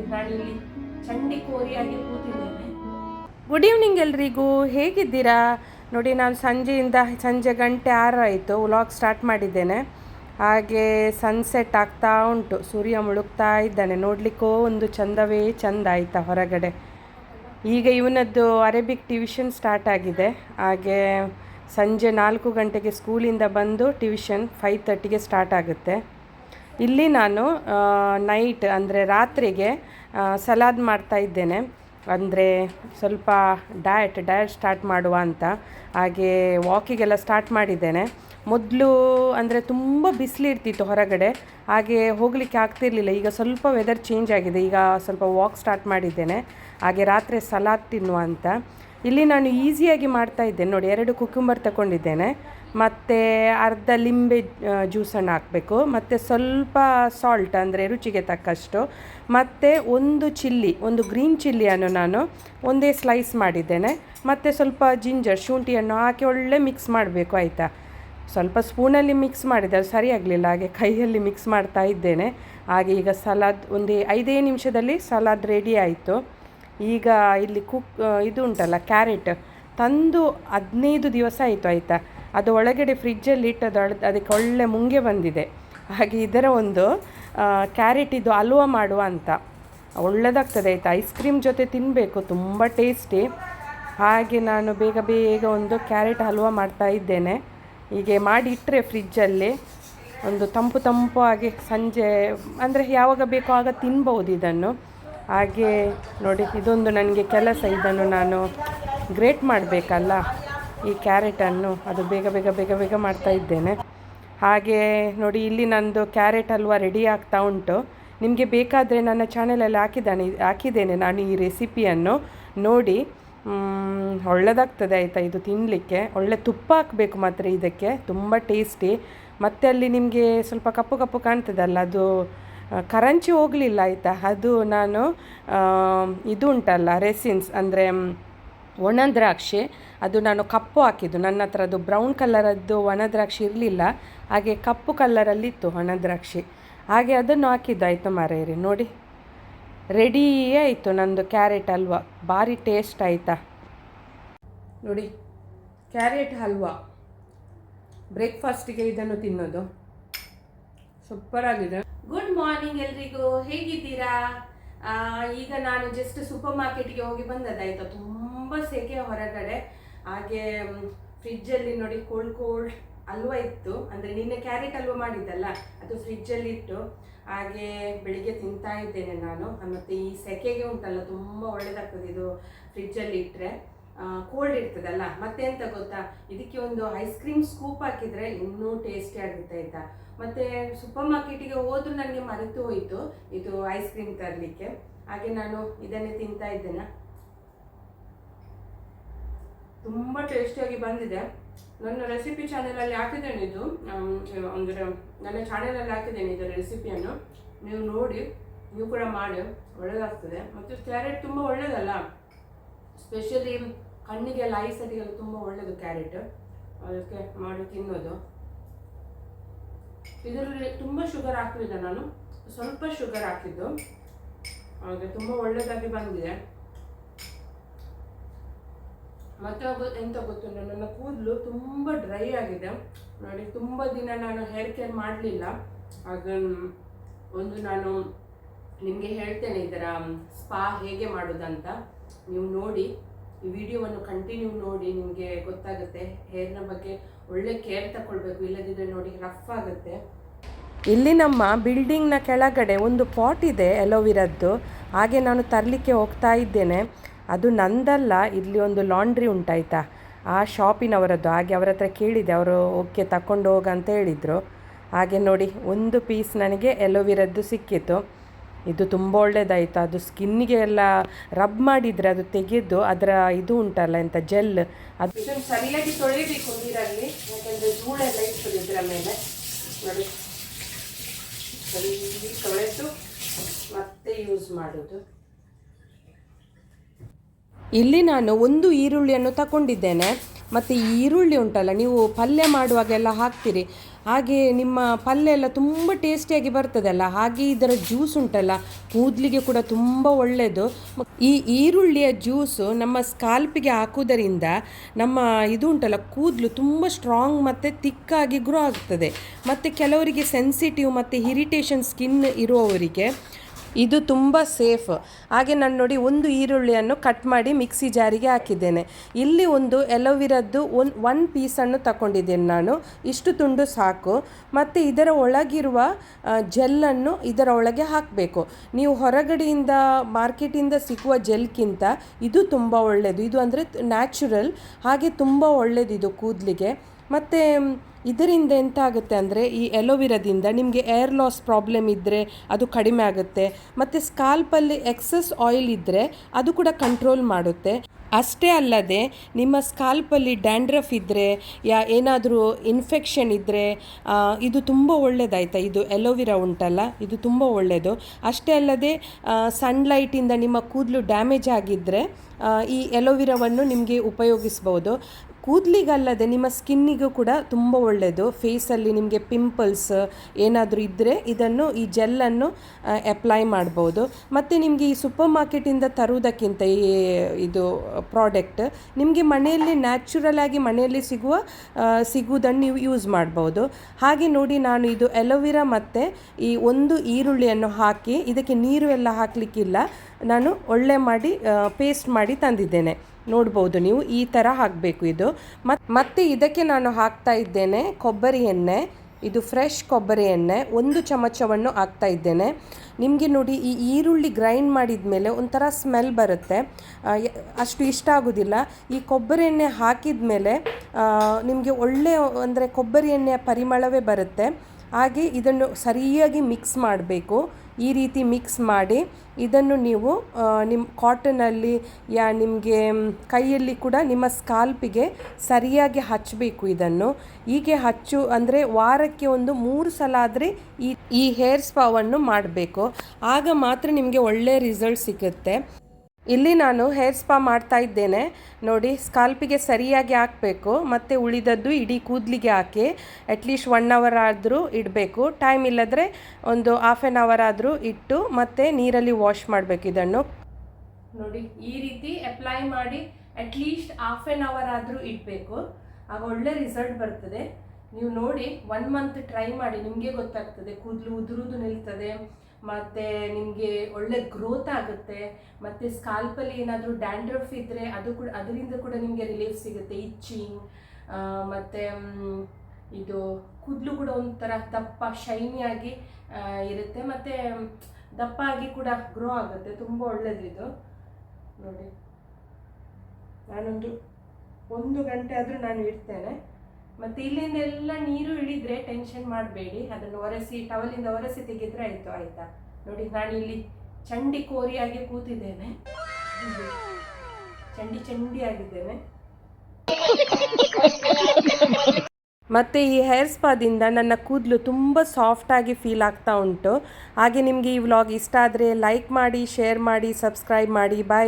ನಾನಿಲ್ಲಿ ಚಂಡಿ ಕೋರಿಯಾಗಿ ಕೂತಿದ್ದೇನೆ. Good evening ಎಲ್ರಿಗೂ, ಹೇಗಿದ್ದೀರಾ? ನೋಡಿ, ನಾನು ಸಂಜೆಯಿಂದ, ಸಂಜೆ ಗಂಟೆ ಆರಾಯಿತು ವ್ಲಾಗ್ ಸ್ಟಾರ್ಟ್ ಮಾಡಿದ್ದೇನೆ. ಹಾಗೆ ಸನ್ಸೆಟ್ ಆಗ್ತಾ ಉಂಟು, ಸೂರ್ಯ ಮುಳುಗ್ತಾ ಇದ್ದಾನೆ. ನೋಡಲಿಕ್ಕೋ ಒಂದು ಚಂದವೇ ಚಂದ ಆಯಿತಾ ಹೊರಗಡೆ. ಈಗ ಇವನದ್ದು ಅರೇಬಿಕ್ ಟ್ಯೂಷನ್ ಸ್ಟಾರ್ಟ್ ಆಗಿದೆ. ಹಾಗೆ ಸಂಜೆ ನಾಲ್ಕು ಗಂಟೆಗೆ ಸ್ಕೂಲಿಂದ ಬಂದು ಟ್ಯೂಷನ್ ಫೈವ್ ತರ್ಟಿಗೆ ಸ್ಟಾರ್ಟ್ ಆಗುತ್ತೆ. ಇಲ್ಲಿ ನಾನು ನೈಟ್ ಅಂದರೆ ರಾತ್ರಿಗೆ ಸಲಾದ್ ಮಾಡ್ತಾ ಇದ್ದೇನೆ. ಅಂದರೆ ಸ್ವಲ್ಪ ಡಯಟ್ ಡಯಟ್ ಸ್ಟಾರ್ಟ್ ಮಾಡುವ ಅಂತ. ಹಾಗೆ ವಾಕಿಗೆಲ್ಲ ಸ್ಟಾರ್ಟ್ ಮಾಡಿದ್ದೇನೆ. ಮೊದಲು ಅಂದರೆ ತುಂಬ ಬಿಸಿಲಿರ್ತಿತ್ತು ಹೊರಗಡೆ. ಹಾಗೆ ಹೋಗಲಿಕ್ಕೆ ಆಗ್ತಿರ್ಲಿಲ್ಲ. ಈಗ ಸ್ವಲ್ಪ ವೆದರ್ ಚೇಂಜ್ ಆಗಿದೆ. ಈಗ ಸ್ವಲ್ಪ ವಾಕ್ ಸ್ಟಾರ್ಟ್ ಮಾಡಿದ್ದೇನೆ. ಹಾಗೆ ರಾತ್ರಿ ಸಲಾದ್ ತಿನ್ನುವ ಅಂತ. ಇಲ್ಲಿ ನಾನು ಈಸಿಯಾಗಿ ಮಾಡ್ತಾ ಇದ್ದೇನೆ. ನೋಡಿ, ಎರಡು ಕುಕ್ಯುಂಬರ್ ತಗೊಂಡಿದ್ದೇನೆ ಮತ್ತು ಅರ್ಧ ಲಿಂಬೆ ಜ್ಯೂಸನ್ನು ಹಾಕಬೇಕು. ಮತ್ತು ಸ್ವಲ್ಪ ಸಾಲ್ಟ್ ಅಂದರೆ ರುಚಿಗೆ ತಕ್ಕಷ್ಟು. ಮತ್ತು ಒಂದು ಚಿಲ್ಲಿ ಒಂದು ಗ್ರೀನ್ ಚಿಲ್ಲಿಯನ್ನು ನಾನು ಒಂದೇ ಸ್ಲೈಸ್ ಮಾಡಿದ್ದೇನೆ. ಮತ್ತು ಸ್ವಲ್ಪ ಜಿಂಜರ್ ಶುಂಠಿಯನ್ನು ಹಾಕಿ ಒಳ್ಳೆ ಮಿಕ್ಸ್ ಮಾಡಬೇಕು, ಆಯಿತಾ? ಸ್ವಲ್ಪ ಸ್ಪೂನಲ್ಲಿ ಮಿಕ್ಸ್ ಮಾಡಿದೆ, ಅದು ಸರಿಯಾಗಲಿಲ್ಲ ಹಾಗೆ ಕೈಯಲ್ಲಿ ಮಿಕ್ಸ್ ಮಾಡ್ತಾ ಇದ್ದೇನೆ. ಹಾಗೆ ಈಗ ಸಲಾದ್ ಒಂದೇ ಐದೇ ನಿಮಿಷದಲ್ಲಿ ಸಲಾದ್ ರೆಡಿ ಆಯಿತು. ಈಗ ಇಲ್ಲಿ ಕುಕ್ ಇದು ಉಂಟಲ್ಲ ಕ್ಯಾರೆಟ್ ತಂದು ಹದಿನೈದು ದಿವಸ ಆಯಿತು, ಆಯಿತಾ? ಅದು ಒಳಗಡೆ ಫ್ರಿಜ್ಜಲ್ಲಿ ಇಟ್ಟದು ಅದಕ್ಕೆ ಒಳ್ಳೆ ಮುಂಗೆ ಬಂದಿದೆ. ಹಾಗೆ ಇದರ ಒಂದು ಕ್ಯಾರೆಟ್ ಇದು ಹಲ್ವ ಮಾಡುವ ಅಂತ. ಒಳ್ಳೆದಾಗ್ತದೆ ಆಯಿತಾ? ಐಸ್ ಕ್ರೀಮ್ ಜೊತೆ ತಿನ್ನಬೇಕು ತುಂಬ ಟೇಸ್ಟಿ ಹಾಗೆ ನಾನು ಬೇಗ ಬೇಗ ಒಂದು ಕ್ಯಾರೆಟ್ ಹಲ್ವ ಮಾಡ್ತಾ ಇದ್ದೇನೆ. ಹೀಗೆ ಮಾಡಿ ಇಟ್ಟರೆ ಫ್ರಿಜ್ಜಲ್ಲಿ ಒಂದು ತಂಪು ತಂಪು ಆಗಿ ಸಂಜೆ, ಅಂದರೆ ಯಾವಾಗ ಬೇಕೋ ಆಗ ತಿನ್ಬೋದು ಇದನ್ನು. ಹಾಗೆ ನೋಡಿ, ಇದೊಂದು ನನಗೆ ಕೆಲಸ, ಇದನ್ನು ನಾನು ಗ್ರೇಟ್ ಮಾಡಬೇಕಲ್ಲ? ಈ ಕ್ಯಾರೆಟನ್ನು ಅದು ಬೇಗ ಬೇಗ ಬೇಗ ಬೇಗ ಮಾಡ್ತಾ ಇದ್ದೇನೆ. ಹಾಗೆ ನೋಡಿ, ಇಲ್ಲಿ ನಂದು ಕ್ಯಾರೆಟ್ ಹಲ್ವ ರೆಡಿ ಆಗ್ತಾ ಉಂಟು. ನಿಮಗೆ ಬೇಕಾದರೆ ನನ್ನ ಚಾನಲಲ್ಲಿ ಹಾಕಿದ್ದಾನೆ, ಹಾಕಿದ್ದೇನೆ ನಾನು ಈ ರೆಸಿಪಿಯನ್ನು. ನೋಡಿ ಒಳ್ಳೆದಾಗ್ತದೆ ಆಯಿತಾ ಇದು ತಿನ್ನಲಿಕ್ಕೆ ಒಳ್ಳೆ ತುಪ್ಪ ಹಾಕಬೇಕು ಮಾತ್ರ ಇದಕ್ಕೆ, ತುಂಬ ಟೇಸ್ಟಿ. ಮತ್ತು ಅಲ್ಲಿ ನಿಮಗೆ ಸ್ವಲ್ಪ ಕಪ್ಪು ಕಪ್ಪು ಕಾಣ್ತದಲ್ಲ, ಅದು ಕರಂಚಿ ಹೋಗಲಿಲ್ಲ ಆಯಿತಾ? ಅದು ನಾನು ಇದು ಉಂಟಲ್ಲ, ರೆಸಿನ್ಸ್, ಅಂದರೆ ಒಣ ದ್ರಾಕ್ಷಿ ಅದು ನಾನು ಕಪ್ಪು ಹಾಕಿದ್ದು. ನನ್ನ ಅದು ಬ್ರೌನ್ ಕಲರದ್ದು ಒಣ ದ್ರಾಕ್ಷಿ ಇರಲಿಲ್ಲ. ಹಾಗೆ ಕಪ್ಪು ಕಲ್ಲರಲ್ಲಿತ್ತು ಒಣ ದ್ರಾಕ್ಷಿ ಹಾಗೆ ಅದನ್ನು ಹಾಕಿದ್ದು ಆಯಿತು ಮಾರೇರಿ ನೋಡಿ. ರೆಡಿಯೇ ಆಯಿತು ನಂದು ಕ್ಯಾರೆಟ್ ಹಲ್ವಾ. ಭಾರಿ ಟೇಸ್ಟ್ ಆಯಿತಾ? ನೋಡಿ ಕ್ಯಾರೆಟ್ ಹಲ್ವಾ. ಬ್ರೇಕ್ಫಾಸ್ಟಿಗೆ ಇದನ್ನು ತಿನ್ನೋದು. ಸೂಪರ್ ಆಗಿದೆ. ಗುಡ್ ಮಾರ್ನಿಂಗ್ ಎಲ್ರಿಗೂ. ಹೇಗಿದ್ದೀರಾ? ಈಗ ನಾನು ಜಸ್ಟ್ ಸೂಪರ್ ಮಾರ್ಕೆಟ್ಗೆ ಹೋಗಿ ಬಂದದ್ದಾಯ್ತಾ? ತುಂಬ ಸೆಕೆ ಹೊರಗಡೆ. ಹಾಗೆ ಫ್ರಿಜ್ಜಲ್ಲಿ ನೋಡಿ ಕೋಲ್ಡ್ ಕೋಲ್ಡ್ ಹಲ್ವ ಇತ್ತು. ಅಂದರೆ ನಿನ್ನೆ ಕ್ಯಾರೆಟ್ ಹಲ್ವ ಮಾಡಿದ್ದಲ್ಲ, ಅದು ಫ್ರಿಜ್ಜಲ್ಲಿ ಇಟ್ಟು ಹಾಗೆ ಬೆಳಿಗ್ಗೆ ತಿಂತಾ ಇದ್ದೇನೆ ನಾನು. ಮತ್ತು ಈ ಸೆಕೆಗೆ ಉಂಟಲ್ಲ, ತುಂಬ ಒಳ್ಳೇದಾಗ್ತದೆ ಇದು ಫ್ರಿಜ್ಜಲ್ಲಿ ಇಟ್ಟರೆ ಕೋಲ್ಡ್ ಇರ್ತದಲ್ಲ ಮತ್ತೆ ಎಂತ ಗೊತ್ತಾ? ಇದಕ್ಕೆ ಒಂದು ಐಸ್ ಕ್ರೀಮ್ ಸ್ಕೂಪ್ ಹಾಕಿದ್ರೆ ಇನ್ನೂ ಟೇಸ್ಟಿ ಆಗುತ್ತೆ ಆಯ್ತಾ ಮತ್ತೆ ಸೂಪರ್ ಮಾರ್ಕೆಟಿಗೆ ಹೋದರೂ ನನಗೆ ಮರೆತು ಹೋಯಿತು, ಇದು ಐಸ್ ಕ್ರೀಮ್ ತರಲಿಕ್ಕೆ. ಹಾಗೆ ನಾನು ಇದನ್ನೇ ತಿಂತಾ ಇದ್ದೇನೆ. ತುಂಬ ಟೇಸ್ಟಿಯಾಗಿ ಬಂದಿದೆ. ನನ್ನ ರೆಸಿಪಿ ಚಾನೆಲಲ್ಲಿ ಹಾಕಿದ್ದೇನೆ ಇದು. ಅಂದರೆ ನನ್ನ ಚಾನೆಲಲ್ಲಿ ಹಾಕಿದ್ದೇನೆ ಇದರ ರೆಸಿಪಿಯನ್ನು ನೀವು ನೋಡಿ, ನೀವು ಕೂಡ ಮಾಡಿ ಒಳ್ಳೆಯದಾಗ್ತದೆ ಮತ್ತು ಕ್ಯಾರೆಟ್ ತುಂಬ ಒಳ್ಳೆಯದಲ್ಲ ಸ್ಪೆಷಲಿ ಕಣ್ಣಿಗೆಲ್ಲ ಐಸಟಿಗೆಲ್ಲ ತುಂಬ ಒಳ್ಳೆಯದು ಕ್ಯಾರೆಟ್ ಅದಕ್ಕೆ ಮಾಡಿ ತಿನ್ನೋದು. ಇದರಲ್ಲಿ ತುಂಬ ಶುಗರ್ ಹಾಕಲಿಲ್ಲ ನಾನು. ಸ್ವಲ್ಪ ಶುಗರ್ ಹಾಕಿದ್ದು. ಹಾಗೆ ತುಂಬ ಒಳ್ಳೆಯದಾಗಿ ಬಂದಿದೆ. ಮತ್ತೆ ಎಂತ ಗೊತ್ತುಂಟು ನನ್ನ ಕೂದಲು ತುಂಬ ಡ್ರೈ ಆಗಿದೆ. ನೋಡಿ, ತುಂಬ ದಿನ ನಾನು ಹೇರ್ ಕೇರ್ ಮಾಡಲಿಲ್ಲ. ಹಾಗೆ ಒಂದು ನಾನು ನಿಮಗೆ ಹೇಳ್ತೇನೆ ಇದರ ಸ್ಪಾ ಹೇಗೆ ಮಾಡೋದಂತ. ನೀವು ನೋಡಿ, ಈ ವಿಡಿಯೋವನ್ನು ಕಂಟಿನ್ಯೂ ನೋಡಿ ನಿಮಗೆ ಗೊತ್ತಾಗುತ್ತೆ. ಹೇರ್ನ ಬಗ್ಗೆ ಒಳ್ಳೆ ಕೇರ್ ತಗೊಳ್ಬೇಕು ಇಲ್ಲದಿದ್ದರೆ ನೋಡಿ ರಫ್ ಆಗುತ್ತೆ. ಇಲ್ಲಿ ನಮ್ಮ ಬಿಲ್ಡಿಂಗ್ನ ಕೆಳಗಡೆ ಒಂದು ಪಾಟ್ ಇದೆ ಎಲೋವಿರದ್ದು ಹಾಗೆ ನಾನು ತರಲಿಕ್ಕೆ ಹೋಗ್ತಾ ಇದ್ದೇನೆ. ಅದು ನಂದಲ್ಲ, ಇಲ್ಲಿ ಒಂದು ಲಾಂಡ್ರಿ ಉಂಟಾಯ್ತಾ? ಆ ಶಾಪಿನವರದ್ದು, ಹಾಗೆ ಅವರ ಹತ್ರ ಕೇಳಿದೆ, ಅವರು ಓಕೆ ತಕೊಂಡು ಹೋಗ ಅಂತ ಹೇಳಿದರು. ಹಾಗೆ ನೋಡಿ, ಒಂದು ಪೀಸ್ ನನಗೆ ಎಲೋವಿರದ್ದು ಸಿಕ್ಕಿತ್ತು ಇದು ತುಂಬ ಒಳ್ಳೆಯದಾಯಿತು ಅದು ಸ್ಕಿನ್ನಿಗೆ ಎಲ್ಲ ರಬ್ ಮಾಡಿದರೆ ಅದು ತೆಗೆದು ಅದರ ಇದು ಉಂಟಲ್ಲ, ಎಂತ ಜೆಲ್. ಅದು ಸರಿಯಾಗಿ ತೊಳಿಬೇಕು ನೀರಲ್ಲಿ, ಯಾಕೆಂದರೆ ಧೂಳೆಲ್ಲ ಇರ್ತದೆ ಇದರ ಮೇಲೆ. ನೋಡಿ. ಸರಿ ತೊಳೆದು ಮತ್ತೆ ಯೂಸ್ ಮಾಡೋದು. ಇಲ್ಲಿ ನಾನು ಒಂದು ಈರುಳ್ಳಿಯನ್ನು ತಗೊಂಡಿದ್ದೇನೆ. ಮತ್ತು ಈ ಈರುಳ್ಳಿ ಉಂಟಲ್ಲ, ನೀವು ಪಲ್ಯ ಮಾಡುವಾಗೆಲ್ಲ ಹಾಕ್ತೀರಿ. ಹಾಗೆ ನಿಮ್ಮ ಪಲ್ಯ ಎಲ್ಲ ತುಂಬ ಟೇಸ್ಟಿಯಾಗಿ ಬರ್ತದಲ್ಲ, ಹಾಗೆ ಇದರ ಜ್ಯೂಸ್ ಉಂಟಲ್ಲ, ಕೂದಲಿಗೆ ಕೂಡ ತುಂಬ ಒಳ್ಳೆಯದು ಈ ಈರುಳ್ಳಿಯ ಜ್ಯೂಸು ನಮ್ಮ ಸ್ಕಾಲ್ಪಿಗೆ ಹಾಕುವುದರಿಂದ ನಮ್ಮ ಇದು ಉಂಟಲ್ಲ, ಕೂದಲು ತುಂಬ ಸ್ಟ್ರಾಂಗ್ ಮತ್ತು ತಿಕ್ಕಾಗಿ ಗ್ರೋ ಆಗ್ತದೆ. ಮತ್ತು ಕೆಲವರಿಗೆ ಸೆನ್ಸಿಟಿವ್ ಮತ್ತು ಇರಿಟೇಷನ್ ಸ್ಕಿನ್ ಇರುವವರಿಗೆ ಇದು ತುಂಬ ಸೇಫ್. ಹಾಗೆ ನಾನು ನೋಡಿ ಒಂದು ಈರುಳ್ಳಿಯನ್ನು ಕಟ್ ಮಾಡಿ ಮಿಕ್ಸಿ ಜಾರಿಗೆ ಹಾಕಿದ್ದೇನೆ. ಇಲ್ಲಿ ಒಂದು ಎಲೋವಿರದ್ದು ಒನ್ ಒನ್ ಪೀಸನ್ನು ತಗೊಂಡಿದ್ದೇನೆ ನಾನು. ಇಷ್ಟು ತುಂಡು ಸಾಕು. ಮತ್ತು ಇದರ ಒಳಗಿರುವ ಜೆಲ್ಲನ್ನು ಇದರ ಒಳಗೆ ಹಾಕಬೇಕು. ನೀವು ಹೊರಗಡೆಯಿಂದ ಮಾರ್ಕೆಟಿಂದ ಸಿಗುವ ಜೆಲ್ಗಿಂತ ಇದು ತುಂಬ ಒಳ್ಳೆಯದು ಇದು ಅಂದರೆ ನ್ಯಾಚುರಲ್ ಹಾಗೆ ತುಂಬ ಒಳ್ಳೆಯದು ಇದು ಕೂದಲಿಗೆ. ಮತ್ತು ಇದರಿಂದ ಎಂತಾಗುತ್ತೆ ಅಂದರೆ ಈ ಎಲೋವಿರಾದಿಂದ ನಿಮಗೆ ಏರ್ ಲಾಸ್ ಪ್ರಾಬ್ಲಮ್ ಇದ್ದರೆ ಅದು ಕಡಿಮೆ ಆಗುತ್ತೆ, ಮತ್ತು ಸ್ಕಾಲ್ಪಲ್ಲಿ ಎಕ್ಸಸ್ ಆಯಿಲ್ ಇದ್ದರೆ ಅದು ಕೂಡ ಕಂಟ್ರೋಲ್ ಮಾಡುತ್ತೆ. ಅಷ್ಟೇ ಅಲ್ಲದೆ ನಿಮ್ಮ ಸ್ಕಾಲ್ಪಲ್ಲಿ ಡ್ಯಾಂಡ್ರಫ್ ಇದ್ದರೆ ಯಾ ಏನಾದರೂ ಇನ್ಫೆಕ್ಷನ್ ಇದ್ದರೆ ಇದು ತುಂಬ ಒಳ್ಳೆಯದಾಯ್ತಾ ಇದು ಎಲೋವಿರಾ ಉಂಟಲ್ಲ, ಇದು ತುಂಬ ಒಳ್ಳೆಯದು ಅಷ್ಟೇ ಅಲ್ಲದೆ ಸನ್ಲೈಟಿಂದ ನಿಮ್ಮ ಕೂದಲು ಡ್ಯಾಮೇಜ್ ಆಗಿದ್ದರೆ ಈ ಎಲೋವಿರಾವನ್ನು ನಿಮಗೆ ಉಪಯೋಗಿಸ್ಬೋದು. ಕೂದಲಿಗಲ್ಲದೆ ನಿಮ್ಮ ಸ್ಕಿನ್ನಿಗೂ ಕೂಡ ತುಂಬ ಒಳ್ಳೆಯದು ಫೇಸಲ್ಲಿ ನಿಮಗೆ ಪಿಂಪಲ್ಸ್ ಏನಾದರೂ ಇದ್ದರೆ ಇದನ್ನು ಈ ಜೆಲ್ಲನ್ನು ಅಪ್ಲೈ ಮಾಡ್ಬೋದು. ಮತ್ತು ನಿಮಗೆ ಈ ಸೂಪರ್ ಮಾರ್ಕೆಟಿಂದ ತರುವುದಕ್ಕಿಂತ ಈ, ಇದು ಪ್ರಾಡಕ್ಟ್ ನಿಮಗೆ ಮನೆಯಲ್ಲಿ ನ್ಯಾಚುರಲ್ ಆಗಿ ಮನೆಯಲ್ಲಿ ಸಿಗುವ ಸಿಗುವುದನ್ನು ನೀವು ಯೂಸ್ ಮಾಡ್ಬೋದು. ಹಾಗೆ ನೋಡಿ ನಾನು ಇದು ಎಲೋವಿರಾ ಮತ್ತು ಈ ಒಂದು ಈರುಳ್ಳಿಯನ್ನು ಹಾಕಿ ಇದಕ್ಕೆ ನೀರು ಎಲ್ಲ ಹಾಕಲಿಕ್ಕಿಲ್ಲ. ನಾನು ಒಳ್ಳೆ ಮಾಡಿ ಪೇಸ್ಟ್ ಮಾಡಿ ತಂದಿದ್ದೇನೆ. ನೋಡ್ಬೋದು ನೀವು, ಈ ಥರ ಹಾಕಬೇಕು ಇದು. ಮತ್, ಮತ್ತೆ ಇದಕ್ಕೆ ನಾನು ಹಾಕ್ತಾ ಇದ್ದೇನೆ ಕೊಬ್ಬರಿ ಎಣ್ಣೆ. ಇದು ಫ್ರೆಶ್ ಕೊಬ್ಬರಿ ಎಣ್ಣೆ. ಒಂದು ಚಮಚವನ್ನು ಹಾಕ್ತಾ ಇದ್ದೇನೆ. ನಿಮಗೆ ನೋಡಿ, ಈ ಈರುಳ್ಳಿ ಗ್ರೈಂಡ್ ಮಾಡಿದ ಮೇಲೆ ಒಂಥರ ಸ್ಮೆಲ್ ಬರುತ್ತೆ. ಅಷ್ಟು ಇಷ್ಟ ಆಗೋದಿಲ್ಲ. ಈ ಕೊಬ್ಬರಿ ಎಣ್ಣೆ ಹಾಕಿದ ಮೇಲೆ ನಿಮಗೆ ಒಳ್ಳೆಯ ಅಂದರೆ ಕೊಬ್ಬರಿ ಎಣ್ಣೆಯ ಪರಿಮಳವೇ ಬರುತ್ತೆ. ಹಾಗೆ ಇದನ್ನು ಸರಿಯಾಗಿ ಮಿಕ್ಸ್ ಮಾಡಬೇಕು. ಈ ರೀತಿ ಮಿಕ್ಸ್ ಮಾಡಿ ಇದನ್ನು ನೀವು ನಿಮ್ಮ ಕಾಟನಲ್ಲಿ ಯಾ, ನಿಮಗೆ ಕೈಯಲ್ಲಿ ಕೂಡ ನಿಮ್ಮ ಸ್ಕಾಲ್ಪಿಗೆ ಸರಿಯಾಗಿ ಹಚ್ಚಬೇಕು ಇದನ್ನು. ಹೀಗೆ ಹಚ್ಚು, ಅಂದರೆ ವಾರಕ್ಕೆ ಒಂದು ಮೂರು ಸಲ ಆದರೆ ಈ ಈ ಹೇರ್ ಸ್ಪಾವನ್ನು ಮಾಡಬೇಕು. ಆಗ ಮಾತ್ರ ನಿಮಗೆ ಒಳ್ಳೆಯ ರಿಸಲ್ಟ್ ಸಿಗುತ್ತೆ. ಇಲ್ಲಿ ನಾನು ಹೇರ್ ಸ್ಪಾ ಮಾಡ್ತಾ ಇದ್ದೇನೆ. ನೋಡಿ, ಸ್ಕಾಲ್ಪಿಗೆ ಸರಿಯಾಗಿ ಹಾಕಬೇಕು. ಮತ್ತು ಉಳಿದದ್ದು ಇಡೀ ಕೂದಲಿಗೆ ಹಾಕಿ ಅಟ್ಲೀಸ್ಟ್ ಒನ್ ಅವರ್ ಆದರೂ ಇಡಬೇಕು. ಟೈಮ್ ಇಲ್ಲದ್ರೆ ಒಂದು ಹಾಫ್ ಆನ್ ಅವರ್ ಆದರೂ ಇಟ್ಟು, ಮತ್ತೆ ನೀರಲ್ಲಿ ವಾಶ್ ಮಾಡಬೇಕು ಇದನ್ನು. ನೋಡಿ, ಈ ರೀತಿ ಅಪ್ಲೈ ಮಾಡಿ ಅಟ್ಲೀಸ್ಟ್ ಹಾಫ್ ಆನ್ ಅವರ್ ಆದರೂ ಇಡಬೇಕು. ಆಗ ಒಳ್ಳೆ ರಿಸಲ್ಟ್ ಬರ್ತದೆ. ನೀವು ನೋಡಿ ಒನ್ ಮಂತ್ ಟ್ರೈ ಮಾಡಿ, ನಿಮಗೆ ಗೊತ್ತಾಗ್ತದೆ. ಕೂದಲು ಉದುರುದು ನಿಲ್ತದೆ. ಮತ್ತು ನಿಮಗೆ ಒಳ್ಳೆ ಗ್ರೋತ್ ಆಗುತ್ತೆ, ಮತ್ತು ಸ್ಕಾಲ್ಪಲ್ಲಿ ಏನಾದರೂ ಡ್ಯಾಂಡ್ರಫ್ ಇದ್ದರೆ ಅದು ಕೂಡ, ಅದರಿಂದ ಕೂಡ ನಿಮಗೆ ರಿಲೀಫ್ ಸಿಗುತ್ತೆ. ಇಚ್ಚಿಂಗ್ ಮತ್ತು ಇದು ಕೂದಲು ಕೂಡ ಒಂಥರ ದಪ್ಪ ಶೈನಿಯಾಗಿ ಇರುತ್ತೆ. ಮತ್ತು ದಪ್ಪ ಆಗಿ ಕೂಡ ಗ್ರೋ ಆಗುತ್ತೆ. ತುಂಬ ಒಳ್ಳೆಯದಿದು ನೋಡಿ. ನಾನೊಂದು, ಒಂದು ಗಂಟೆ ಆದರೂ ನಾನು ಇಡ್ತೇನೆ. ಮತ್ತು ಇಲ್ಲಿಂದ ಎಲ್ಲ ನೀರು ಇಳಿದ್ರೆ ಟೆನ್ಷನ್ ಮಾಡಬೇಡಿ. ಅದನ್ನು ಒರೆಸಿ ಟವಲಿಂದ ಒರೆಸಿ ತೆಗೆದ್ರೆ ಆಯ್ತು, ಆಯ್ತಾ? ನೋಡಿ, ನಾನು ಇಲ್ಲಿ ಚಂಡಿ ಕೋರಿಯಾಗಿ ಕೂತಿದ್ದೇನೆ. ಚಂಡಿ ಚಂಡಿ ಆಗಿದ್ದೇನೆ. ಮತ್ತು ಈ ಹೇರ್ ಸ್ಪಾದಿಂದ ನನ್ನ ಕೂದಲು ತುಂಬ ಸಾಫ್ಟಾಗಿ ಫೀಲ್ ಆಗ್ತಾ ಉಂಟು. ಹಾಗೆ ನಿಮಗೆ ಈ ವ್ಲಾಗ್ ಇಷ್ಟ ಆದರೆ ಲೈಕ್ ಮಾಡಿ ಶೇರ್ ಮಾಡಿ ಸಬ್ಸ್ಕ್ರೈಬ್ ಮಾಡಿ. ಬಾಯ್